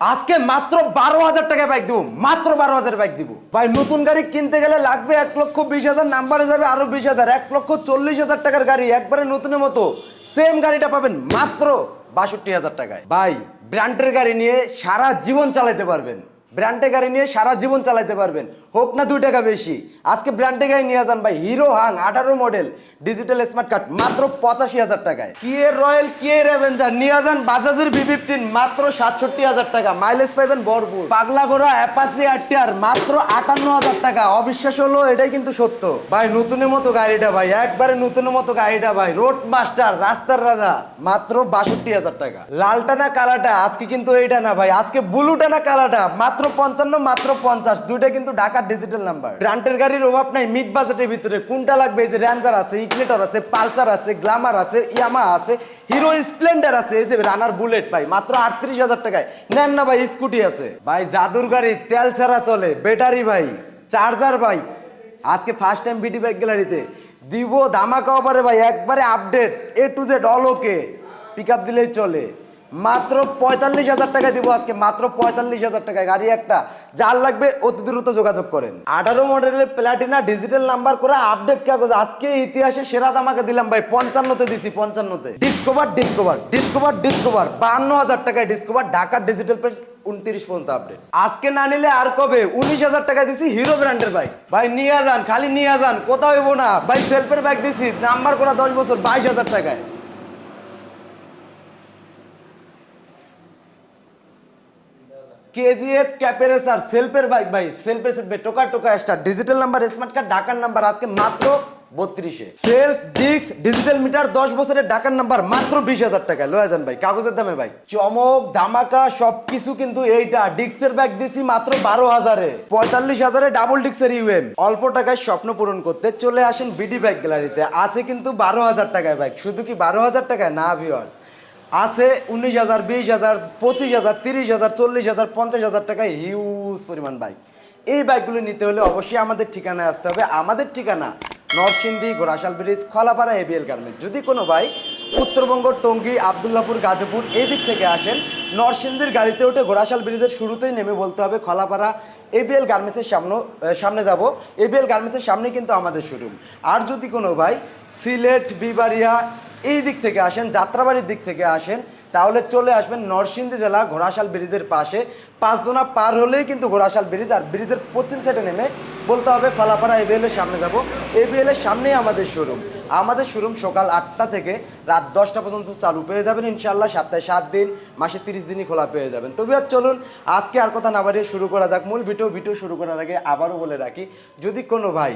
আজকে মাত্র বারো হাজার টাকা বাইক দিব, মাত্র বারো হাজার বাইক দিব। ভাই, নতুন গাড়ি কিনতে গেলে লাগবে এক লক্ষ বিশ হাজার নাম্বারে যাবে আরও বিশ হাজার, এক লক্ষ চল্লিশ হাজার টাকার গাড়ি, একবারে নতুনের মতো। সেম গাড়িটা পাবেন মাত্র বাষট্টি হাজার টাকায়। ভাই ব্র্যান্ডের গাড়ি নিয়ে সারা জীবন চালাতে পারবেন। ব্র্যান্ডের গাড়ি নিয়ে সারা জীবন চালাতে পারবেন। হোক না দুই টাকা বেশি। আজকে ব্র্যান্ডের গাড়ি নিয়ে যান ভাই, হিরো হাং, আঠারো মডেল ডিজিটাল স্মার্ট কার্ড মাত্র পঁচাশি হাজার টাকায়। কিয়ের রয়্যাল কিয়ের রেভেঞ্জার নিয়ে যান বাজাজের বি ফিফটিন মাত্র সাতষট্টি হাজার টাকা। মাইলেজ পাইবেন ভরপুর। পাগলা ঘোড়া অ্যাপাসি আরটিআর মাত্র আটান্ন হাজার টাকা। অবিশ্বাস হলো, এটাই কিন্তু সত্য। ভাই, নতুনের মতো গাড়িটা ভাই, একবারে নতুনের মতো গাড়িটা ভাই। রোড মাস্টার রাস্তার রাজা, মাত্র বাষট্টি হাজার টাকা। লালটা না কালাটা আজকে কিন্তু এইটা না ভাই। আজকে ব্লুটা না কালাটা মাত্র পঞ্চান্ন, মাত্র পঞ্চাশ। দুইটা কিন্তু ঢাকার ডিজিটাল নাম্বার ব্র্যান্ডের গাড়ির অভাব নাই মিড বাজেটের ভিতরে। কোনটা লাগবে? এই যে র্যাঞ্জার আছে ইগনেটর আছে, পালসার আছে গ্লামার আছে, ইয়ামা আছে হিরো স্প্লেন্ডার আছে। এই যে রানার বুলেট ভাই, মাত্র আটত্রিশ হাজার টাকায়। নেন না ভাই, স্কুটি আছে। ভাই, জাদুর গাড়ি, তেল ছাড়া চলে। ব্যাটারি ভাই চার্জার ভাই। আজকে ফার্স্ট টাইম বিডি বাইক গ্যালারিতে দিব ধামাকা অফারে ভাই, একবারে update A to Z all okay pick up দিলেই চলে। মাত্র পঁয়তাল্লিশ হাজার টাকা দিব আজকে, মাত্র পঁয়তাল্লিশ হাজার টাকায়। গাড়ি একটা, যার লাগবে অতি দ্রুত যোগাযোগ করেন। আঠারো মডেলের প্লাটিনা ডিজিটাল নাম্বার করে আপডেট কাগজ, আজকে ইতিহাসে সেরা দামাকে দিলাম ভাই, পঞ্চান্নতে দিছি, পঞ্চান্নতে। ডিসকভার ডিসকভার ডিসকভার ডিসকভার বান্ন হাজার টাকায় ডিসকভার ঢাকার ডিজিটাল প্লেট উনত্রিশ পর্যন্ত আপডেট আজকে না নিলে আর কবে? উনিশ হাজার টাকা দিছি হিরো ব্র্যান্ডের বাইক ভাই, নিয়ে যান, খালি নিয়ে যান, কোথাও হইবো না। ভাই সেলফের বাইক দিছি, নাম্বার করা দশ বছর, বাইশ হাজার টাকায়। কেজিএফ সেলফের বাইক ভাই, সেলফে সেলফে, টোকা টোকা star digital number smart card number আজকে মাত্র বত্রিশে। সেলফ ডিক্স ডিজিটাল মিটার দশ বছরের ঢাকার নাম্বার মাত্র বিশ হাজার টাকা ভাই, কাগজের দামে ভাই। চমক, ধামাকা, সবকিছু কিন্তু এইটা। ডিক্সের ব্যাগ দিছি মাত্র বারো হাজারে। পঁয়তাল্লিশ হাজারে ডাবল ডিক্সের ইউএম অল্প টাকায় স্বপ্ন পূরণ করতে চলে আসেন বিডি বাইক গ্যালারিতে আছে কিন্তু বারো হাজার টাকায় বাইক শুধু কি বারো হাজার টাকায়? না ভিওয়ার্স আছে উনিশ হাজার, বিশ হাজার, পঁচিশ হাজার, তিরিশ হাজার, চল্লিশ হাজার, পঞ্চাশ হাজার টাকায় হিউজ পরিমাণ বাইক এই বাইকগুলো নিতে হলে অবশ্যই আমাদের ঠিকানায় আসতে হবে। আমাদের ঠিকানা Narsingdi Ghorashal bridge, Kholapara ABL garment যদি কোনো বাইক উত্তরবঙ্গ, টঙ্গী, আবদুল্লাপুর, গাজীপুর এই দিক থেকে আসেন, নরসিংদীর গাড়িতে উঠে ঘোড়াশাল ব্রিজের শুরুতেই নেমে বলতে হবে, খলাপাড়া এবিএল গার্মেন্টসের সামনে সামনে যাব। এবিএল গার্মেন্টসের সামনে কিন্তু আমাদের শোরুম আর যদি কোনো ভাই সিলেট বিবারিয়া এই দিক থেকে আসেন, যাত্রাবাড়ির দিক থেকে আসেন, তাহলে চলে আসবেন নরসিংদী জেলা ঘোড়াশাল ব্রিজের পাশে। পাঁচদোনা পার হলেই কিন্তু ঘোড়াশাল ব্রিজ, আর ব্রিজের পশ্চিম সাইডে নেমে বলতে হবে ফালাপাড়া এবিএল এর সামনে যাব। এবিএল এর সামনেই আমাদের শোরুম আমাদের শোরুম সকাল আটটা থেকে রাত দশটা পর্যন্ত চালু পেয়ে যাবেন ইনশাল্লাহ সপ্তাহে সাত দিন, মাসে তিরিশ দিনই খোলা পেয়ে যাবেন। তবে আর চলুন, আজকে আর কথা না বাড়িয়ে শুরু করা যাক। মূল ভিডিও ভিডিও শুরু করার আগে আবারও বলে রাখি, যদি কোনো ভাই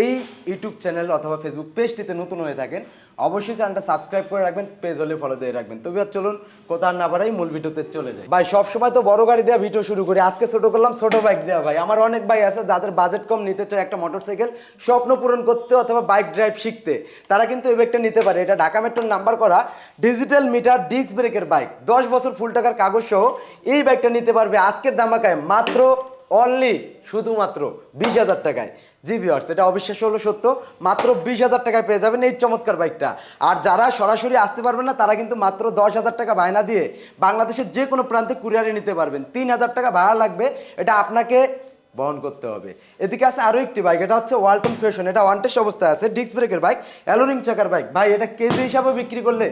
এই ইউটিউব চ্যানেল অথবা ফেসবুক পেজটিতে নতুন হয়ে থাকেন, অবশ্যই চ্যানেলটা সাবস্ক্রাইব করে রাখবেন পেজ হলে ফলো দিয়ে রাখবেন। তবে আর চলুন কোথাও না বাড়াই মূল ভিডিওতে চলে যায় ভাই, সবসময় তো বড় গাড়ি দেওয়া ভিডিও শুরু করি। আজকে ছোট করলাম, ছোট বাইক দেওয়া ভাই। আমার অনেক ভাই আছে, যাদের বাজেট কম নিতে চায় একটা মোটরসাইকেল স্বপ্ন পূরণ করতে অথবা বাইক ড্রাইভ শিখতে। তারা কিন্তু এই বাইকটা নিতে পারে। এটা ঢাকা মেট্রোর নাম্বার করা ডিজিটাল মিটার ডিস্ক ব্রেকের বাইক দশ বছর ফুল টাকার কাগজ সহ এই বাইকটা নিতে পারবে আজকের দামাকায় মাত্র অনলি শুধুমাত্র বিশ হাজার টাকায়। জি ভিওয়ার্স এটা অবিশ্বাস হলো সত্য। মাত্র বিশ হাজার টাকায় পেয়ে যাবেন এই চমৎকার বাইকটা আর যারা সরাসরি আসতে পারবেন না, তারা কিন্তু মাত্র দশ হাজার টাকা ভাড়া দিয়ে বাংলাদেশের যে কোনো প্রান্তে কুরিয়ারে নিতে পারবেন। তিন হাজার টাকা ভাড়া লাগবে। এটা আপনাকে বহন করতে হবে। এদিকে আছে আরও একটি বাইক এটা হচ্ছে ওয়ালটন ফ্যাশন এটা ওয়ান টেস্ট অবস্থায় আছে ডিস্ক ব্রেকের বাইক অ্যালোরিং চাকার বাইক ভাই, এটা কেজি হিসাবে বিক্রি করলে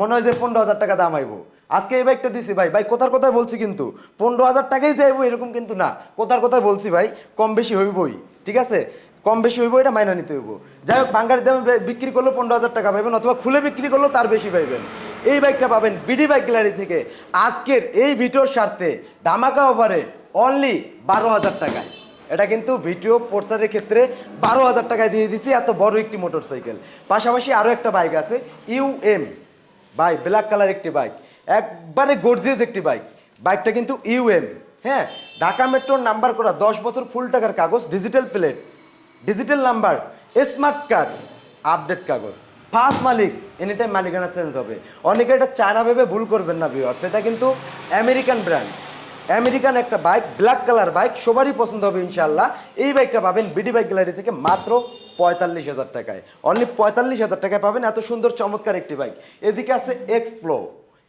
মনে হয় যে পনেরো হাজার টাকা দাম আইবো। আজকে এই বাইকটা দিছি ভাই ভাই, কোথার কোথায় বলছি কিন্তু, পনেরো হাজার টাকাই যাইবো এরকম কিন্তু না। কোথার কোথায় বলছি ভাই, কম বেশি হইবই, ঠিক আছে? কম বেশি হইব, এটা মাইনা নিতে হইব। যাই হোক বাঙ্গারি দামে বিক্রি করলেও পনেরো হাজার টাকা পাবেন অথবা খুলে বিক্রি করলেও তার বেশি পাইবেন। এই বাইকটা পাবেন বিডি বাইক গ্যালারি থেকে। আজকের এই ভিডিওর স্বার্থে ধামাকা ওভারে অনলি বারো হাজার টাকায়। এটা কিন্তু ভিডিও পোর্সারের ক্ষেত্রে বারো হাজার টাকায় দিয়ে দিছি, এত বড় একটি মোটর সাইকেল পাশাপাশি আরও একটা বাইক আছে ইউএম ভাই ব্ল্যাক কালার একটি বাইক একবারে গর্জিয়াস একটি বাইক বাইকটা কিন্তু ইউএম হ্যাঁ? ঢাকা মেট্রোর নাম্বার করা, দশ বছর ফুল টাকার কাগজ digital plate digital number smart card update কাগজ। ফার্স্ট মালিক এনি টাইম মালিকানা চেঞ্জ হবে। অনেকে এটা চায়না ভেবে ভুল করবেন না ভিওয়ার সেটা কিন্তু আমেরিকান ব্র্যান্ড আমেরিকান একটা বাইক, ব্ল্যাক কালার বাইক, সবারই পছন্দ হবে ইনশাল্লাহ এই বাইকটা পাবেন বিডি বাইক গ্যালারি থেকে মাত্র পঁয়তাল্লিশ হাজার টাকায়। অনলি পঁয়তাল্লিশ হাজার টাকায় পাবেন, এত সুন্দর চমৎকার একটি বাইক। এদিকে আছে এক্সপ্লো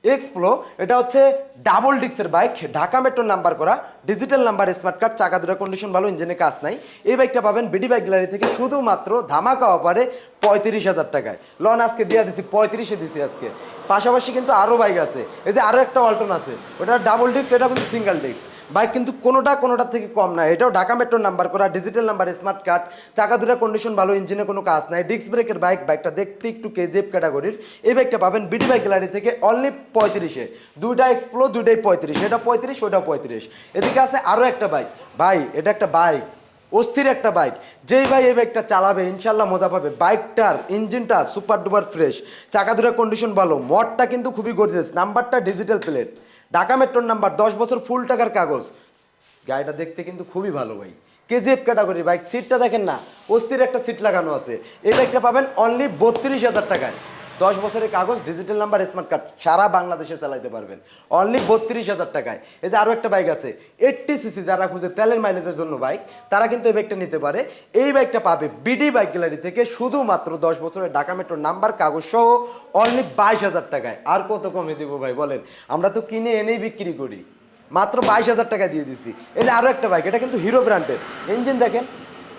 এক্সপ্লো এটা হচ্ছে ডাবল ডিক্সের বাইক ঢাকা মেট্রো নাম্বার করা ডিজিটাল নাম্বার স্মার্ট কার্ড চাকা দুটা কন্ডিশন ভালো ইঞ্জিনে কাজ নাই। এই বাইকটা পাবেন বিডি বাইক গ্যালারি থেকে শুধুমাত্র ধামাকা অপারে পঁয়ত্রিশ হাজার টাকায়। লন আজকে দিয়ে দিছি, পঁয়ত্রিশে দিছি আজকে। পাশাপাশি কিন্তু আরও বাইক আছে। এই যে আরও একটা অল্টন আছে। ওটা ডাবল ডিক্স এটা কিন্তু সিঙ্গেল ডিক্স বাইক কিন্তু কোনোটা কোনোটা থেকে কম না। এটাও ঢাকা মেট্রোর নাম্বার করা ডিজিটাল নাম্বার স্মার্ট কার্ড চাকা দুটা কন্ডিশন ভালো ইঞ্জিনে কোনো কাজ নাই। ডিস্ক ব্রেকের বাইক বাইকটা দেখতে একটু কেজিএফ ক্যাটাগরির এই বাইকটা পাবেন বিডি বাইক গ্যালারি থেকে অনলি পঁয়ত্রিশে। দুইটা এক্সপ্লো দুইটাই পঁয়ত্রিশ। এটা পঁয়ত্রিশ ওটা পঁয়ত্রিশ। এদিকে আছে আরও একটা বাইক ভাই, এটা একটা বাইক অস্থির একটা বাইক যেই ভাই এই বাইকটা চালাবে ইনশাল্লাহ মজা পাবে। বাইকটার ইঞ্জিনটা সুপার ডুপার ফ্রেশ চাকা দুটা কন্ডিশন ভালো। মডটা কিন্তু খুবই গর্জিয়াস নাম্বারটা ডিজিটাল প্লেট ঢাকা মেট্রোর নাম্বার দশ বছর ফুল টাকার কাগজ। গাড়িটা দেখতে কিন্তু খুবই ভালো ভাই। কেজিএফ ক্যাটাগরি বাইক সিটটা দেখেন না, অস্থির একটা সিট লাগানো আছে। এই বাইকটা পাবেন অনলি বত্রিশ হাজার টাকায়। দশ বছরের কাগজ ডিজিটাল নাম্বার স্মার্ট কার্ড সারা বাংলাদেশে চালাইতে পারবেন। অনলি বত্রিশ হাজার টাকায়। এই যে আরও একটা বাইক আছে এইটটি সিসি যারা খুঁজে তেলের মাইলেজের জন্য বাইক তারা কিন্তু এই বাইকটা নিতে পারে। এই বাইকটা পাবে বিডি বাইক গ্যালারি থেকে শুধুমাত্র দশ বছরের ঢাকা মেট্রো নাম্বার কাগজ সহ অনলি বাইশ হাজার টাকায়। আর কত কমে দেবো ভাই, বলেন? আমরা তো কিনে এনেই বিক্রি করি। মাত্র বাইশ হাজার টাকা দিয়ে দিছি। যে আরও একটা বাইক এটা কিন্তু হিরো ব্র্যান্ডের ইঞ্জিন দেখেন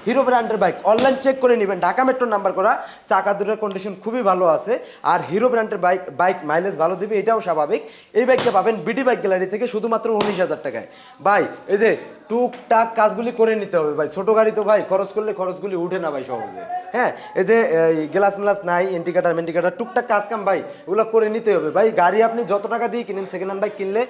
হিরো ব্র্যান্ডের বাইক অনলাইন চেক করে নেবেন। ঢাকা মেট্রো নাম্বার করা। চাকা দুটোর কন্ডিশন খুবই ভালো আছে। আর হিরো ব্র্যান্ডের বাইক বাইক মাইলেজ ভালো দেবে, এটাও স্বাভাবিক। এই বাইকটা পাবেন বিডি বাইক গ্যালারি থেকে শুধুমাত্র উনিশ হাজার টাকায়। বাই এই যে টুকটাক কাজগুলি করে নিতে হবে ভাই। ছোট গাড়ি তো ভাই, খরচ করলে খরচগুলি উঠে না ভাই সহজে। হ্যাঁ এই যে গ্লাস মেলাস নাই, ইন্ডিকেটার মেন্ডিকেটার, টুকটাক কাজ কাম ভাই ওগুলো করে নিতে হবে। ভাই, গাড়ি আপনি যত টাকা দিয়ে কিনেন সেকেন্ড হ্যান্ড বাইক কিনলে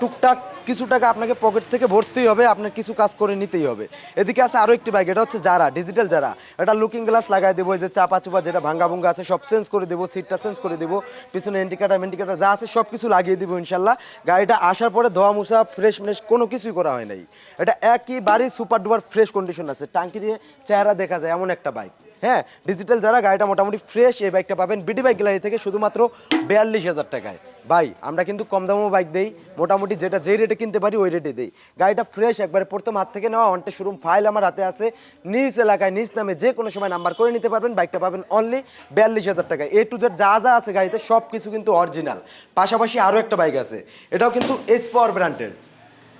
টুকটাক কিছু টাকা আপনাকে পকেট থেকে ভরতেই হবে, আপনার কিছু কাজ করে নিতেই হবে। এদিকে আছে আরও একটি বাইক এটা হচ্ছে যারা ডিজিটাল যারা এটা লুকিং গ্লাস লাগাই দেবো যে চাপা চুপা যেটা ভাঙ্গা ভুঙ্গা আছে, সব চেঞ্জ করে দেবো সিটটা চেঞ্জ করে দেবো, পিছনে ইন্ডিকেটার মেন্ডিকেটার যা আছে সব কিছু লাগিয়ে দেবো, ইনশাল্লাহ। গাড়িটা আসার পরে ধোয়া মুছা ফ্রেশ ফ্রেশ কোনো কিছুই করা হয় নাই। এটা একইবারই সুপার ডুপার ফ্রেশ কন্ডিশন আছে। টাঙ্কির চেহারা দেখা যায় এমন একটা বাইক হ্যাঁ ডিজিটাল যারা গাড়িটা মোটামুটি ফ্রেশ এই বাইকটা পাবেন বিডি বাইক গ্যালারি থেকে শুধুমাত্র বিয়াল্লিশ হাজার টাকায়। ভাই, আমরা কিন্তু কম দামও বাইক দেই, মোটামুটি যেটা যেই রেটে কিনতে পারি ওই রেটে দেই। গাড়িটা ফ্রেশ একবারে প্রথম হাত থেকে নেওয়া অনটে শোরুম ফাইল আমার হাতে আছে। নিজ এলাকায় নিজ নামে যে কোনো সময় নাম্বার করে নিতে পারবেন বাইকটা পাবেন অনলি বিয়াল্লিশ হাজার টাকায়। এ টু জেড যা যা আছে গাড়িতে সব কিছু কিন্তু অরিজিনাল পাশাপাশি আরও একটা বাইক আছে। এটাও কিন্তু এস পাওয়ার ব্র্যান্ডের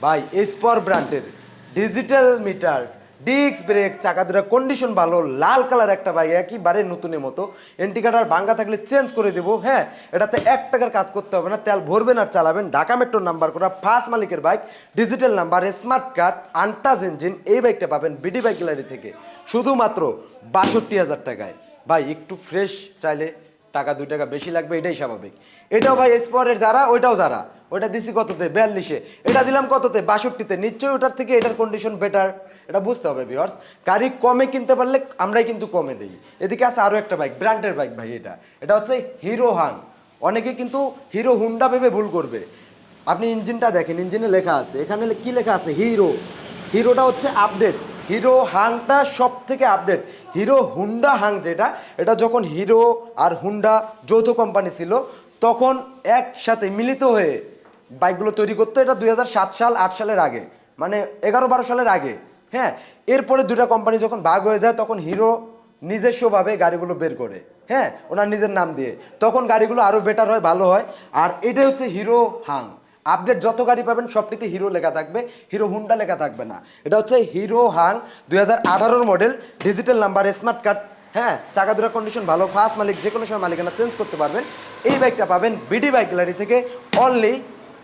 ভাই এসপর ব্র্যান্ডের ডিজিটাল মিটার ডিস্ক ব্রেক চাকা দুটা কন্ডিশন ভালো, লাল কালার একটা বাইক একেবারে নতুনের মতো। এন্টিকাটার ভাঙ্গা থাকলে চেঞ্জ করে দেবো হ্যাঁ? এটাতে এক টাকার কাজ করতে হবে না, তেল ভরবেন আর চালাবেন। ঢাকা মেট্রোর নাম্বার করা ফার্স্ট মালিকের bike digital number smart card untouch engine এই বাইকটা পাবেন বিডি বাইক গ্যালারি থেকে। শুধুমাত্র বাষট্টি হাজার টাকায়। ভাই, একটু ফ্রেশ চাইলে টাকা, দুই টাকা বেশি লাগবে, এটাই স্বাভাবিক। এটাও ভাই এসপরের যারা, ওইটাও যারা। ওইটা দিছি কততে? বিয়াল্লিশে। এটা দিলাম কততে? বাষট্টিতে। নিশ্চয়ই ওটার থেকে এটার কন্ডিশন বেটার এটা বুঝতে হবে ভিওর্স গাড়ি কমে কিনতে পারলে আমরাই কিন্তু কমে দিই। এদিকে আছে আরও একটা বাইক ব্র্যান্ডের বাইক ভাই এটা। এটা হচ্ছে হিরো হাং অনেকে কিন্তু হিরো হুন্ডা ভেবে ভুল করবে। আপনি ইঞ্জিনটা দেখেন, ইঞ্জিনে লেখা আছে। এখানে কি লেখা আছে? হিরো হিরোটা হচ্ছে আপডেট হিরো হাংটা সব থেকে আপডেট হিরো হুন্ডা হাং যেটা, এটা যখন হিরো আর হুন্ডা যৌথ কোম্পানি ছিল তখন একসাথে মিলিত হয়ে বাইকগুলো তৈরি করতো। এটা দু হাজার সাত সাল, আট সালের আগে। মানে এগারো বারো সালের আগে। হ্যাঁ এরপরে দুটা কোম্পানি যখন ভাগ হয়ে যায়, তখন হিরো নিজস্বভাবে গাড়িগুলো বের করে। হ্যাঁ ওনার নিজের নাম দিয়ে। তখন গাড়িগুলো আরও বেটার হয়, ভালো হয়। আর এটাই হচ্ছে হিরো হাং। আপডেট যত গাড়ি পাবেন, সবটিতে হিরো লেখা থাকবে। হিরো হুন্ডা লেখা থাকবে না। এটা হচ্ছে হিরো হাং দুই model digital number smart card হ্যাঁ চাকা দুরা কন্ডিশন ভালো ফার্স্ট মালিক, যে কোনো সময় মালিকানা চেঞ্জ করতে পারবেন। এই বাইকটা পাবেন বিডি বাইক গ্যালারি থেকে অনলি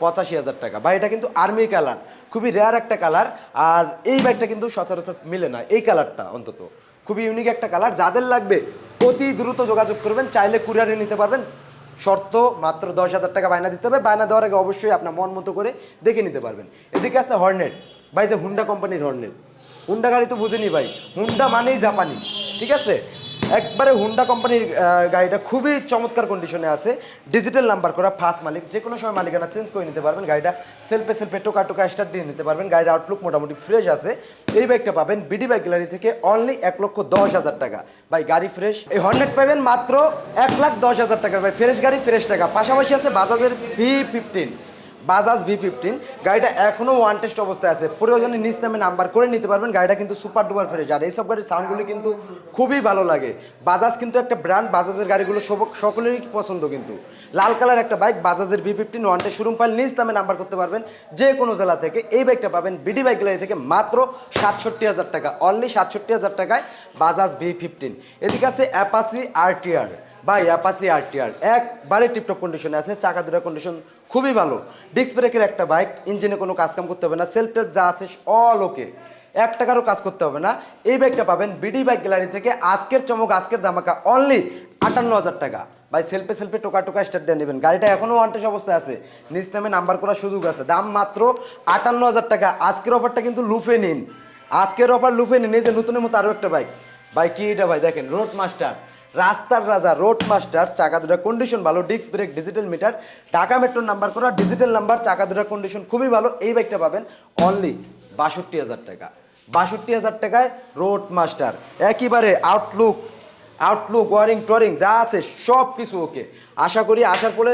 পঁচাশি হাজার টাকা। বা এটা কিন্তু আর্মি কালার খুবই রেয়ার একটা কালার আর এই বাইকটা কিন্তু সচরাচর মিলে না, এই কালারটা অন্তত। খুবই ইউনিক একটা কালার যাদের লাগবে অতি দ্রুত যোগাযোগ করবেন, চাইলে কুরিয়ারে নিতে পারবেন। শর্ত, মাত্র দশ হাজার টাকা বায়না দিতে হবে, বায়না দেওয়ার আগে অবশ্যই আপনার মন মতো করে দেখে নিতে পারবেন। এদিকে আছে হর্নেট ভাই, যে হুন্ডা কোম্পানির হর্নেট হুন্ডা গাড়ি তো বুঝেনি ভাই হুন্ডা মানেই জাপানি, ঠিক আছে? একবারে হুন্ডা কোম্পানির গাড়িটা খুবই চমৎকার কন্ডিশনে আছে। ডিজিটাল নাম্বার করা ফার্স্ট মালিক যে কোনো সময় মালিকানা চেঞ্জ করে নিতে পারবেন। গাড়িটা সেলফে সেলফে টোকা টোকা স্টার্ট দিয়ে নিতে পারবেন। গাড়ির আউটলুক মোটামুটি ফ্রেশ আছে। এই বাইকটা পাবেন বিডি বাইক গ্যালারি থেকে অনলি এক লক্ষ দশ হাজার টাকা। ভাই, গাড়ি ফ্রেশ এই হর্নেট পাবেন মাত্র এক লাখ দশ হাজার টাকা। ভাই ফ্রেশ গাড়ি ফ্রেশ টাকা। পাশাপাশি আছে বাজাজের V fifteen Bajaj V fifteen গাড়িটা এখনও ওয়ান টেস্ট অবস্থায় আছে। প্রয়োজনে নিজ নামে নাম্বার করে নিতে পারবেন। গাড়িটা কিন্তু সুপার ডুপার ফ্রেশ আর এইসব গাড়ির সাউন্ডগুলো কিন্তু খুবই ভালো লাগে। বাজাজ কিন্তু একটা ব্র্যান্ড বাজাজের গাড়িগুলো সকলেরই পছন্দ কিন্তু। লাল কালার একটা bike বাজাজের V fifteen one test showroom পাল নিজ নামে নাম্বার করতে পারবেন। যে কোনো জেলা থেকে এই বাইকটা পাবেন। বিডি বাইক গ্যালারি থেকে মাত্র সাতষট্টি হাজার টাকা। অনলি সাতষট্টি হাজার টাকায় বাজাজ ভি ফিফটিন এদিকে আছে অ্যাপাসি আরটিআর বা অ্যাপাসি আরটিআর একবারে টিপটপ কন্ডিশনে আছে। চাকা দুটা কন্ডিশন খুবই ভালো। ডিস্ক ব্রেকের একটা বাইক ইঞ্জিনে কোনো কাজ কাম করতে হবে না সেলফ টেলফ যা আছে অল ওকে এক টাকারও কাজ করতে হবে না। এই বাইকটা পাবেন বিডি বাইক গ্যালারি থেকে, আজকের চমক, আজকের দামাকা অনলি আটান্ন হাজার টাকা। ভাই সেলফে সেলফে টোকা টোকা স্টার্ট দিয়ে নেবেন। গাড়িটা এখনও ওয়ান্টেজ অবস্থায় আছে। নিজ নামে নাম্বার করার সুযোগ আছে। দাম মাত্র আটান্ন হাজার টাকা। আজকের অফারটা কিন্তু লুফে নিন। আজকের অফার লুফে নিন। এই যে নতুনের মতো আরও একটা বাইক ভাই, কি এটা ভাই? দেখেন রোড মাস্টার রাস্তার রাজা রোড মাস্টার চাকা দুটা কন্ডিশন ভালো disc brake digital meter Dhaka মেট্রোর নাম্বার করা ডিজিটাল নাম্বার চাকা দুটা কন্ডিশন খুবই ভালো, এই বাইকটা পাবেন অনলি বাষট্টি হাজার টাকা। বাষট্টি হাজার টাকায় রোড মাস্টার একেবারে আউটলুক আউটলুক ওয়ারিং টোয়ারিং যা আছে সব কিছু ওকে আশা করি, আসার পরে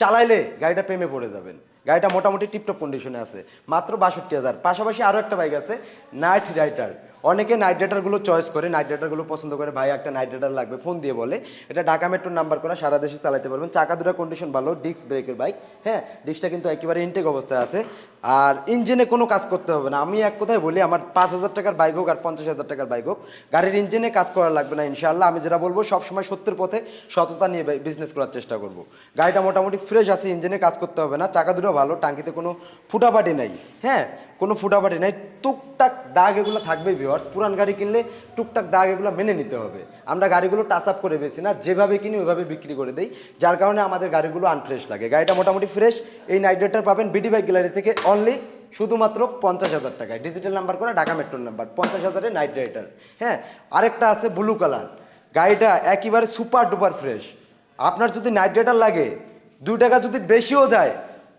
চালাইলে গাড়িটা প্রেমে পড়ে যাবেন। গাড়িটা মোটামুটি টিপটপ কন্ডিশনে আছে। মাত্র বাষট্টি হাজার। পাশাপাশি আরও একটা বাইক আছে নাইট রাইডার অনেকে নাইট রাইডারগুলো চয়েস করে নাইট রাইডারগুলো পছন্দ করে, ভাই একটা নাইট রাইডার লাগবে ফোন দিয়ে বলে। এটা ঢাকা মেট্রোর নাম্বার করা সারা দেশে চালাতে পারবেন। চাকা দুটা কন্ডিশন ভালো ডিস্ক ব্রেকের বাইক হ্যাঁ? ডিস্কটা কিন্তু একেবারে ইনটেক অবস্থায় আছে। আর ইঞ্জিনে কোনো কাজ করতে হবে না। আমি এক কথায় বলি, আমার পাঁচ হাজার টাকার বাইক হোক আর পঞ্চাশ হাজার টাকার বাইক হোক, গাড়ির ইঞ্জিনে কাজ করা লাগবে না ইনশাল্লাহ আমি যেটা বলব, সবসময় সত্যের পথে সততা নিয়ে বিজনেস করার চেষ্টা করব। গাড়িটা মোটামুটি ফ্রেশ আছে ইঞ্জিনে কাজ করতে হবে না। চাকা দুটো ভালো, টাঙ্কিতে কোনো ফুটাফাটি নাই হ্যাঁ? কোনো ফুটাফাটি নাই, টুকটাক দাগ এগুলো থাকবে ভিওয়ার্স পুরান গাড়ি কিনলে টুকটাক দাগ এগুলো মেনে নিতে হবে। আমরা গাড়িগুলো টাচ আপ করে বেশি না, যেভাবে কিনি ওইভাবে বিক্রি করে দিই। যার কারণে আমাদের গাড়িগুলো আনফ্রেশ লাগে। গাড়িটা মোটামুটি ফ্রেশ এই নাইট পাবেন বিডি বাইক গ্যালারি থেকে অনলি শুধুমাত্র পঞ্চাশ হাজার টাকায়। ডিজিটাল নাম্বার করে ঢাকা মেট্রোর নাম্বার পঞ্চাশ হাজারে নাইট রাইডার হ্যাঁ আরেকটা আছে ব্লু কালার গাড়িটা একেবারে সুপার ডুপার ফ্রেশ আপনার যদি নাইট রাইডার লাগে, দুই টাকা যদি বেশিও যায়,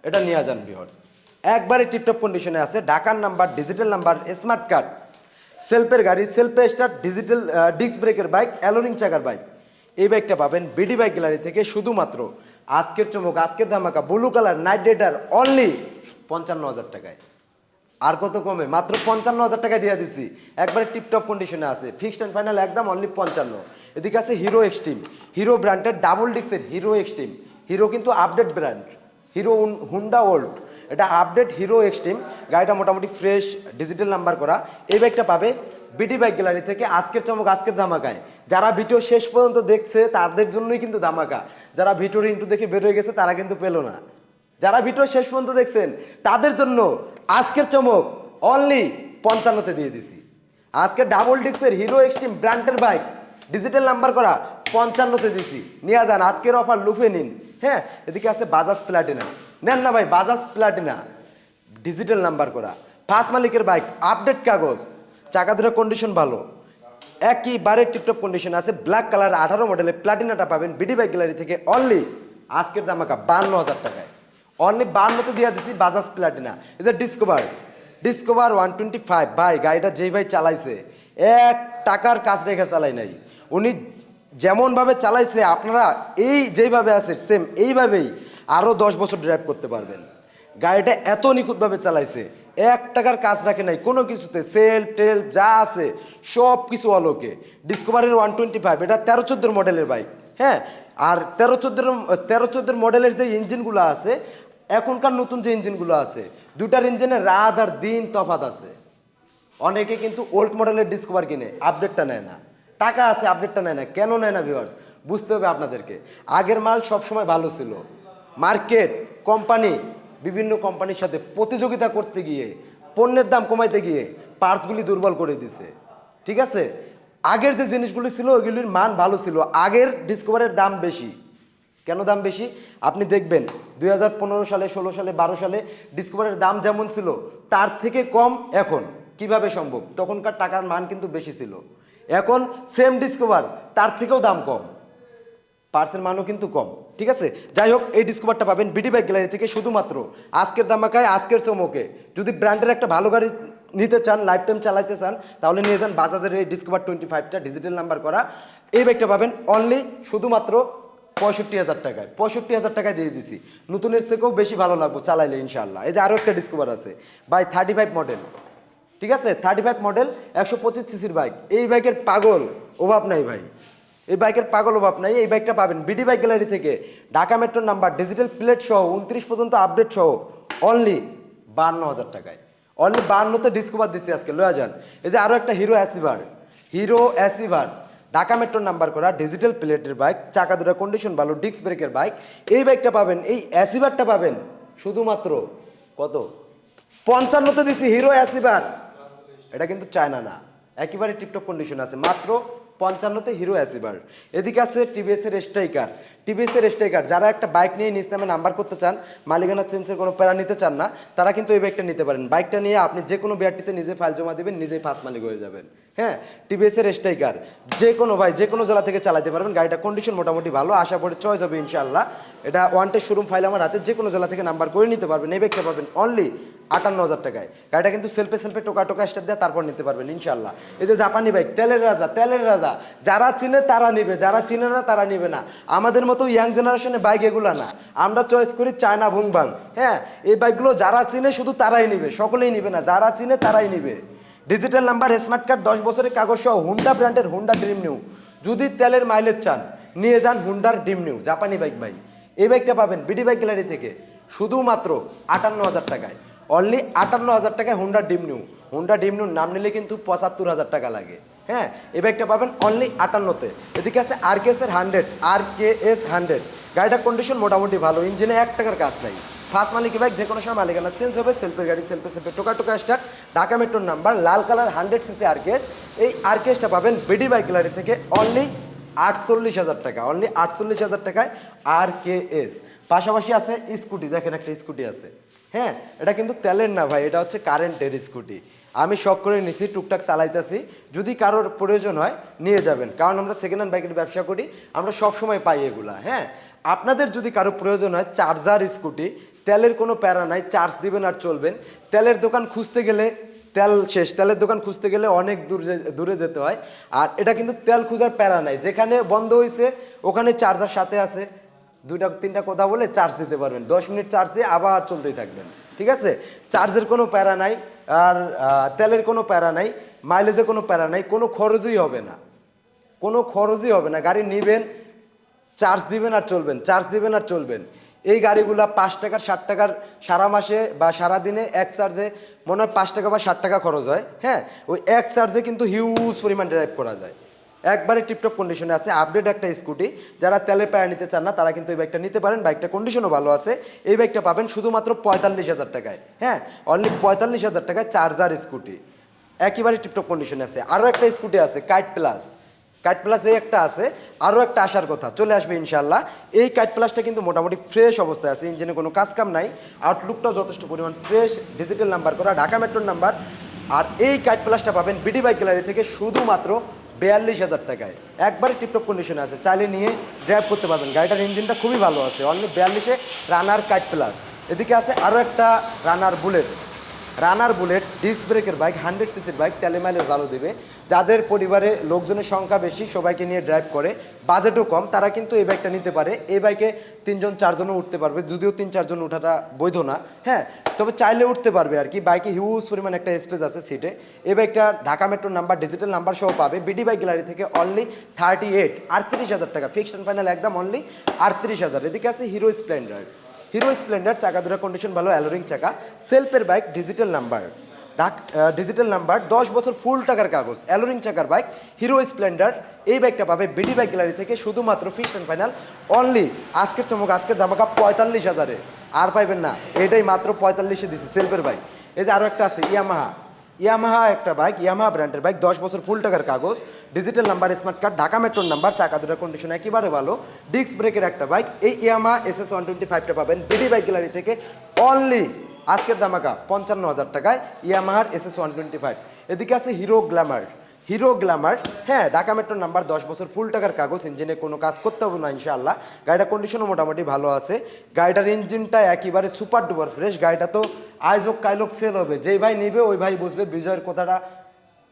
এটা নিয়ে যান ভিওর্স একবারে টিপটপ কন্ডিশনে আছে। ঢাকার number digital number smart card সেলফের গাড়ি সেলফে স্টার্ট ডিজিটাল ডিস্ক ব্রেকের বাইক অ্যালোরিং চাকার বাইক এই বাইকটা পাবেন বিডি বাইক গ্যালারি থেকে শুধুমাত্র আজকের চমক, আজকের ধামাকা blue colour night rider only পঞ্চান্ন হাজার টাকায়। আর কত কমে? মাত্র পঞ্চান্ন হাজার টাকা দিয়ে দিছি। একবারে টিপটপ কন্ডিশনে আছে। ফিক্সড অ্যান্ড ফাইনাল একদম অনলি পঞ্চান্ন। এদিকে আছে হিরো এক্সট্রিম হিরো ব্র্যান্ডের ডাবল ডিক্সের হিরো এক্সট্রিম হিরো কিন্তু update brand Hero Honda old এটা আপডেট হিরো এক্সট্রিম গাড়িটা মোটামুটি ফ্রেশ ডিজিটাল নাম্বার করা। এই বাইকটা পাবে বিডি বাইক গ্যালারি থেকে আজকের চমক, আজকের ধামাকায়। যারা ভিডিও শেষ পর্যন্ত দেখছে, তাদের জন্যই কিন্তু ধামাকা। যারা ভিডিওর ইন্টু দেখে বের হয়ে গেছে, তারা কিন্তু পেল না। যারা ভিডিও শেষ পর্যন্ত দেখছেন, তাদের জন্য আজকের চমক অনলি পঞ্চান্নতে দিয়ে দিছি। আজকে ডাবল ডিক্সের হিরো এক্সট্রিম ব্র্যান্ডের বাইক ডিজিটাল নাম্বার করা পঞ্চান্নতে দিছি। নিয়ে যান, আজকের অফার লুফে নিন। হ্যাঁ এদিকে আছে বাজাজ প্লাটিনা নেন না ভাই, বাজাজ প্লাটিনা। ডিজিটাল নাম্বার করা। ফার্স্ট মালিকের বাইক আপডেট কাগজ। চাকা দুটো কন্ডিশন ভালো। একইবারে টিপটপ কন্ডিশন আছে ব্ল্যাক কালার আঠারো মডেলের প্লাটিনাটা পাবেন বিডি বাইক গ্যালারি থেকে অনলি আজকের দামাকা বান্ন হাজার টাকায়। অনলি বান্নতে দিয়ে দিছি বাজাজ প্লাটিনা। এই যে Discover Discover one twenty five ভাই, গাড়িটা যেই ভাই চালাইছে, এক টাকার কাজ রেখে চালাই নাই। উনি যেমনভাবে চালাইছে, আপনারা এই যেইভাবে আছে সেম এইভাবেই আরও দশ বছর ড্রাইভ করতে পারবেন। গাড়িটা এত নিখুঁতভাবে চালাইছে, এক টাকার কাজ রাখে নাই, কোনো কিছুতে সেল টেল যা আছে সব কিছু অলোকে ডিসকভারের ওয়ান টোয়েন্টি ফাইভ এটা তেরো চোদ্দোর মডেলের বাইক হ্যাঁ? আর তেরো চোদ্দোর তেরো চোদ্দোর মডেলের যে ইঞ্জিনগুলো আছে, এখনকার নতুন যে ইঞ্জিনগুলো আছে দুটার ইঞ্জিনে রাত আর দিন তফাত আছে। অনেকে কিন্তু ওল্ড মডেলের ডিসকভার কিনে আপডেটটা নেয় না। টাকা আছে আপডেটটা নেয় না, কেন নেয় না ভিউয়ার্স বুঝতে হবে আপনাদেরকে। আগের মাল সবসময় ভালো ছিল। মার্কেট, কোম্পানি, বিভিন্ন কোম্পানির সাথে প্রতিযোগিতা করতে গিয়ে, পণ্যের দাম কমাইতে গিয়ে পার্সগুলি দুর্বল করে দিছে। ঠিক আছে? আগের যে জিনিসগুলি ছিল, ওইগুলির মান ভালো ছিল। আগের ডিসকভারের দাম বেশি। কেন দাম বেশি? আপনি দেখবেন দু হাজার পনেরো সালে, ষোলো সালে, বারো সালে ডিসকভারের দাম যেমন ছিল, তার থেকে কম এখন। কীভাবে সম্ভব? তখনকার টাকার মান কিন্তু বেশি ছিল। এখন সেম ডিসকভার তার থেকেও দাম কম। পার্সের মানও কিন্তু কম, ঠিক আছে? যাই হোক, এই ডিসকভারটা পাবেন বিডি বাইক গ্যালারি থেকে শুধুমাত্র। আজকের দামাকায় আজকের চমকে। যদি ব্র্যান্ডের একটা ভালো গাড়ি নিতে চান লাইফ টাইম চালাইতে চান, তাহলে নিয়ে যান বাজাজের এই ডিসকভার টোয়েন্টি ফাইভটা ডিজিটাল নাম্বার করা। এই বাইকটা পাবেন অনলি শুধুমাত্র পঁয়ষট্টি হাজার টাকায়। পঁয়ষট্টি হাজার টাকায় দিয়ে দিছি। নতুনের থেকেও বেশি ভালো লাগবে চালাইলে ইনশাল্লাহ এই যে আরও একটা ডিসকভার আছে। বাই থার্টি ফাইভ মডেল ঠিক আছে? থার্টি ফাইভ মডেল একশো পঁচিশ সিসির বাইক এই বাইকের পাগল, অভাব নাই ভাই। এই বাইকের পাগল অভাব নাই, এই বাইকটা পাবেন বিডি বাইক গ্যালারি থেকে। ঢাকা মেট্রোর নাম্বার, ডিজিটাল প্লেট সহ উনত্রিশ পর্যন্ত আপডেট সহ অনলি বান্ন হাজার টাকায়। অনলি বান্নতে ডিসকভার দিচ্ছি আজকে, লয়া যান। এই যে আরও একটা Hero Achiever Hero Achiever Dhaka মেট্রোর নাম্বার করা ডিজিটাল প্লেটের বাইক, চাকা দুটা কন্ডিশন ভালো ডিস্ক ব্রেকের বাইক। এই বাইকটা পাবেন, এই অ্যাসিভারটা পাবেন শুধুমাত্র কত? পঞ্চান্নতে দিছি হিরো অ্যাসিভার এটা কিন্তু চায়না না, একেবারে টিপটপ কন্ডিশন আছে। মাত্র পঞ্চান্নতে হিরো অ্যাসিভার এদিকে আছে টিভিএসের স্ট্রাইকার টিভিএসের স্ট্রাইকার যারা একটা বাইক নিয়ে নিজ নামে নাম্বার করতে চান, মালিকানা চেঞ্জের কোনো প্যারা নিতে চান না, তারা কিন্তু এই বাইকটা নিতে পারেন। বাইকটা নিয়ে আপনি যে কোনো বিআরটিতে নিজে ফাইল জমা দেবেন, নিজেই ফার্স্ট মালিক হয়ে যাবেন। হ্যাঁ? টিভিএসের স্ট্রাইকার যে কোনো ভাই যে কোনো জেলা থেকে চালাতে পারবেন। গাড়িটা কন্ডিশন মোটামুটি ভালো, আশা করি চয়েস হবে ইনশাল্লাহ এটা ওয়ান শোরুম ফাইল আমার হাতে যে কোনো জেলা থেকে নাম্বার করে নিতে পারবেন। এই বাইকটা পাবেন অনলি আটান্ন হাজার টাকায়। গাড়িটা কিন্তু সেলফে সেলফে টোকা টোকা স্টার দেয় তারপর নিতে পারবেন ইনশাল্লাহ এই যে জাপানি বাইক তেলের রাজা তেলের রাজা। যারা চিনে তারা নিবে, যারা চিনে না তারা নিবে না। আমাদের মতো ইয়াং জেনারেশনের বাইক এগুলো না। আমরা চয়েস করি চায়না ভুংবাং হ্যাঁ এই বাইকগুলো যারা চিনে শুধু তারাই নিবে, সকলেই নিবে না। যারা চিনে তারাই নিবে। ডিজিটাল নাম্বার স্মার্ট কার্ড দশ বছরের কাগজ সহ হুন্ডা ব্র্যান্ডের হুন্ডা ড্রিম নিউ যদি তেলের মাইলেজ চান, নিয়ে যান হুন্ডার ড্রিম নিউ জাপানি বাইক ভাই। এই বাইকটা পাবেন বিডি বাইক গ্যালারি থেকে। শুধুমাত্র আটান্ন হাজার টাকায়। অনলি আটান্ন হাজার টাকায় হুন্ডা ডিম নিউ হুন্ডা ডিম নিউ নাম নিলে কিন্তু পঁচাত্তর হাজার টাকা লাগে। হ্যাঁ এই বাইকটা পাবেন অনলি আটান্নতে। এদিকে আছে আর কে এস এর hundred R K S hundred গাড়িটার কন্ডিশন মোটামুটি ভালো। ইঞ্জিনে এক টাকার কাজ নাই। ফার্স্ট মালিক বাইক যে কোনো সময় মালিকানা চেঞ্জ হবে সেলফের গাড়ি সেলফে সেলফে টোকা টোকা স্টার্ট ঢাকা মেট্রোর নাম্বার লাল কালার হান্ড্রেড সিসি আরকেস এই আরকেসটা পাবেন বিডি বাইক গ্যালারি থেকে অনলি আটচল্লিশ হাজার টাকা। অনলি আটচল্লিশ হাজার টাকায় আর কে এস পাশাপাশি আছে স্কুটি দেখেন একটা স্কুটি আছে। হ্যাঁ এটা কিন্তু তেলের না ভাই, এটা হচ্ছে কারেন্টের স্কুটি। আমি শখ করে নিছি, টুকটাক চালাইতেছি। যদি কারোর প্রয়োজন হয়, নিয়ে যাবেন। কারণ আমরা সেকেন্ড হ্যান্ড বাইকের ব্যবসা করি, আমরা সব সময় পাই এগুলা হ্যাঁ? আপনাদের যদি কারও প্রয়োজন হয় চার্জার স্কুটি, তেলের কোনো প্যারা নাই চার্জ দিবেন আর চলবেন। তেলের দোকান খুঁজতে গেলে তেল শেষ, তেলের দোকান খুঁজতে গেলে অনেক দূর দূরে যেতে হয়। আর এটা কিন্তু তেল খুঁজার প্যারা নাই, যেখানে বন্ধ হয়েছে ওখানে চার্জার সাথে আছে। দুইটা, তিনটা কথা বলে চার্জ দিতে পারবেন। দশ মিনিট চার্জ দিয়ে আবার চলতেই থাকবেন। ঠিক আছে? চার্জের কোনো প্যারা নাই, আর তেলের কোনো প্যারা নাই মাইলেজে কোনো প্যারা নাই, কোনো খরচই হবে না। কোনো খরচই হবে না। গাড়ি নেবেন চার্জ দিবেন আর চলবেন চার্জ দিবেন আর চলবেন। এই গাড়িগুলা পাঁচ টাকার ষাট টাকার সারা মাসে বা সারা দিনে এক চার্জে মনে হয় পাঁচ টাকা বা ষাট টাকা খরচ হয়। হ্যাঁ? ওই এক চার্জে কিন্তু হিউজ পরিমাণ ড্রাইভ করা যায়। একবারে টিপটপ কন্ডিশনে আছে আপডেট একটা স্কুটি যারা তেলের পায়া নিতে চান না, তারা কিন্তু এই বাইকটা নিতে পারেন। বাইকটা কন্ডিশনও ভালো আছে। এই বাইকটা পাবেন শুধুমাত্র পঁয়তাল্লিশ হাজার টাকায়। হ্যাঁ অনলি পঁয়তাল্লিশ হাজার টাকায় চার্জার স্কুটি একেবারে টিপটপ কন্ডিশনে আছে। আরও একটা স্কুটি আছে কাইট প্লাস কাইট প্লাস এই একটা আছে। আরও একটা আসার কথা, চলে আসবে ইনশাল্লাহ এই কাইট প্লাসটা কিন্তু মোটামুটি ফ্রেশ অবস্থায় আছে। ইঞ্জিনে কোনো কাজ কাম নাই। আউটলুকটাও যথেষ্ট পরিমাণ ফ্রেশ ডিজিটাল নাম্বার করা, ঢাকা মেট্রোর নাম্বার আর এই কাইট প্লাসটা পাবেন বিডি বাইক গ্যালারি থেকে শুধুমাত্র বিয়াল্লিশ হাজার টাকায়। একবারে টিপটপ কন্ডিশনে আছে। চাইলে নিয়ে ড্রাইভ করতে পারবেন। গাড়িটার ইঞ্জিনটা খুবই ভালো আছে। অনলি বিয়াল্লিশে রানার কাট প্লাস এদিকে আছে আরও একটা Runner Bullet Runner Bullet disc ব্রেকের বাইক হান্ড্রেড সিসির বাইক তেলে ভালো দেবে। যাদের পরিবারে লোকজনের সংখ্যা বেশি, সবাইকে নিয়ে ড্রাইভ করে। বাজেটও কম, তারা কিন্তু এই বাইকটা নিতে পারে। এই বাইকে তিনজন, চারজনও উঠতে পারবে। যদিও তিন, চারজন ওঠাটা বৈধ না হ্যাঁ? তবে চাইলে উঠতে পারবে আর কি। বাইকে হিউজ পরিমাণ একটা স্পেস আছে সিটে এই বাইকটা ঢাকা মেট্রোর নাম্বার ডিজিটাল নাম্বার সহ পাবে। বিডি বাইক গ্যালারি থেকে অনলি থার্টি এইট আটত্রিশ হাজার টাকা। ফিক্সড অ্যান্ড ফাইনাল একদম অনলি আটত্রিশ হাজার। এদিকে আছে হিরো স্প্লেন্ডার হিরো স্প্লেন্ডার চাকা, দুটা কন্ডিশন ভালো অ্যালোরিং চাকা সেলফের বাইক ডিজিটাল নাম্বার ডাক ডিজিটাল নাম্বার দশ বছর ফুল টাকার কাগজ অ্যালোরিং চাকার বাইক হিরো স্প্লেন্ডার এই বাইকটা পাবে বিডি বাইক গ্যালারি থেকে শুধুমাত্র ফিক্সড অ্যান্ড ফাইনাল অনলি আজকের চমক, আজকের দামাকা পঁয়তাল্লিশ হাজারে। আর পাইবেন না, এটাই মাত্র পঁয়তাল্লিশে দিছি সেলফের বাইক এই যে আরও একটা আছে ইয়ামাহা ইয়ামাহা একটা বাইক ইয়ামাহা ব্র্যান্ডের বাইক দশ বছর ফুল টাকার কাগজ। Digital number smart card Dhaka মেট্রোর নাম্বার চাকা দুটার কন্ডিশন একেবারে ভালো। ডিস্ক ব্রেকের একটা বাইক এই Yamaha S S one twenty ফাইভটা পাবেন। বিডি বাইক গ্যালারি থেকে অনলি আজকের দামাকা পঞ্চান্ন হাজার টাকায় ইয়ামাহার S S one twenty five এদিকে আছে হিরো গ্ল্যামার হিরো গ্ল্যামার হ্যাঁ ঢাকা মেট্রোর নাম্বার দশ বছর ফুল টাকার কাগজ ইঞ্জিনে কোনো কাজ করতে হবে না, ইনশাআল্লাহ। গাড়িটার কন্ডিশনও মোটামুটি ভালো আছে। গাড়িটার ইঞ্জিনটা একেবারে সুপার ডুপার ফ্রেশ গাড়িটা তো আইজ হোক কাইলোক সেল হবে। যেই ভাই নিবে, ওই ভাই বুঝবে বিজয়ের কথাটা,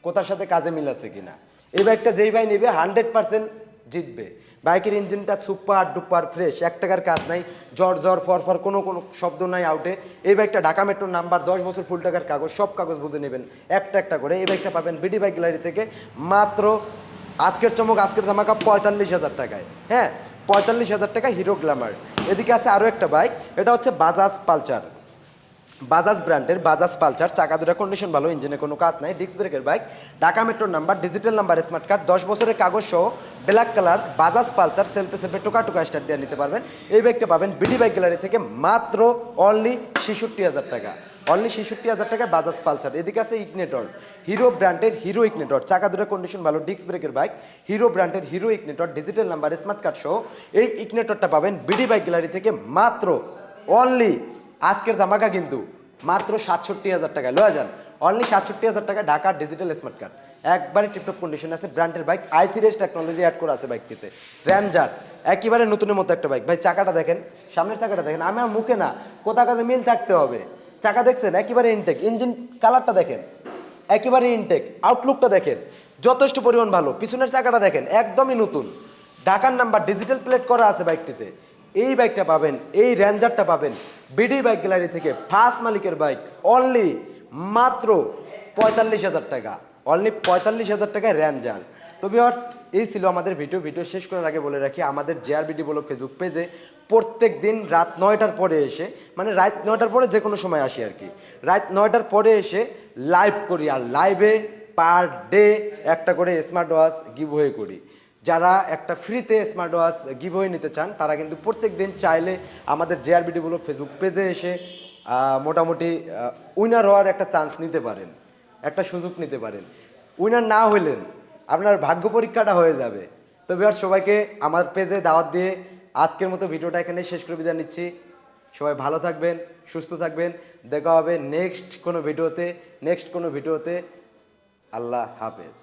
কোথার সাথে কাজে মিল আছে কিনা। এই বাইকটা যেই ভাই নিবে হান্ড্রেড পার্সেন্ট জিতবে। বাইকের ইঞ্জিনটা সুপার ডুপার ফ্রেশ এক টাকার কাজ নাই, জ্বর জ্বর ফর ফর কোনো কোনো শব্দ নাই আউটে এই বাইকটা ঢাকা মেট্রোর নাম্বার দশ বছর ফুল টাকার কাগজ, সব কাগজ বুঝে নেবেন, একটা একটা করে। এই বাইকটা পাবেন বিডি বাইক গ্যালারি থেকে মাত্র আজকের চমক, আজকের ধামাকা পঁয়তাল্লিশ হাজার টাকায়। হ্যাঁ পঁয়তাল্লিশ হাজার টাকা হিরো গ্ল্যামার এদিকে আছে আরও একটা বাইক এটা হচ্ছে বাজাজ পালচার বাজাজ ব্র্যান্ডের বাজাজ পালচার চাকা দুটা কন্ডিশন ভালো ইঞ্জিনে কোনো কাজ নাই ডিস্ক ব্রেকের বাইক ঢাকা মেট্রোর number digital number smart card দশ বছরের কাগজ সহ ব্ল্যাক কালার বাজাজ পালচার সেলফে সেলফে টোকা টোকা স্টার্ট দিয়ে নিতে পারবেন। এই বাইকটা পাবেন বিডি বাইক গ্যালারি থেকে মাত্র অনলি ছেষট্টি হাজার টাকা। অনলি ছেষট্টি হাজার টাকায় বাজাজ পালসার এদিকে আছে ইগনেটর হিরো ব্র্যান্ডের হিরো ইগনেটর চাকা দুটো কন্ডিশন ভালো ডিস্ক ব্রেকের বাইক হিরো ব্র্যান্ডের Hero Ignitor digital number smart card সহ এই ইগনেটরটা পাবেন বিডি বাইক গ্যালারি থেকে মাত্র অনলি আজকের ধামাকা কিন্তু মাত্র সাতষট্টি হাজার টাকা। লয়া যান অনলি সাতষট্টি হাজার টাকা ঢাকা ডিজিটাল স্মার্ট কার্ড একবারে টিপটপ কন্ডিশন আছে ব্র্যান্ডের bike I three S technology add করা আছে বাইকটিতে র্যাঞ্জার একেবারে নতুনের মতো একটা বাইক ভাই, চাকাটা দেখেন, সামনের চাকাটা দেখেন, আমার মুখে না, কোথা কাজে মিল থাকতে হবে? চাকা দেখছেন, একেবারে ইনটেক ইঞ্জিন কালারটা দেখেন, একেবারে ইনটেক আউটলুকটা দেখেন, যথেষ্ট পরিমাণ ভালো। পিছনের চাকাটা দেখেন, একদমই নতুন। ঢাকার নাম্বার ডিজিটাল প্লেট করা আছে বাইকটিতে এই বাইকটা পাবেন, এই র্যাঞ্জারটা পাবেন। বিডি বাইক গ্যালারি থেকে ফার্স্ট মালিকের বাইক অনলি মাত্র পঁয়তাল্লিশ হাজার টাকা। অনলি পঁয়তাল্লিশ হাজার টাকায় র্যাঞ্জার তো ভিওয়ার্স এই ছিল আমাদের ভিডিও ভিডিও শেষ করার আগে বলে রাখি, আমাদের জেআরবিডি বলো ফেসবুক পেজে প্রত্যেক দিন রাত নয়টার পরে এসে মানে রাত নয়টার পরে যে কোনো সময় আসি আর কি। রাত নয়টার পরে এসে লাইভ করি, আর লাইভে পার ডে একটা করে স্মার্ট ওয়াচ গিভ হয়ে করি। যারা একটা ফ্রিতে স্মার্ট ওয়াচ গিভ হয়ে নিতে চান, তারা কিন্তু প্রত্যেক দিন চাইলে আমাদের জেআরবিডি বলো ফেসবুক পেজে এসে মোটামুটি উইনার হওয়ার একটা চান্স নিতে পারেন, একটা সুযোগ নিতে পারেন। উইনার না হইলেন, আপনার ভাগ্য পরীক্ষাটা হয়ে যাবে। তো বিহার সবাইকে আমার পেজে দাওয়াত দিয়ে আজকের মতো ভিডিওটা এখানে শেষ করে বিদায় নিচ্ছি। সবাই ভালো থাকবেন, সুস্থ থাকবেন। দেখা হবে নেক্সট কোনো ভিডিওতে নেক্সট কোনো ভিডিওতে। আল্লাহ হাফেজ।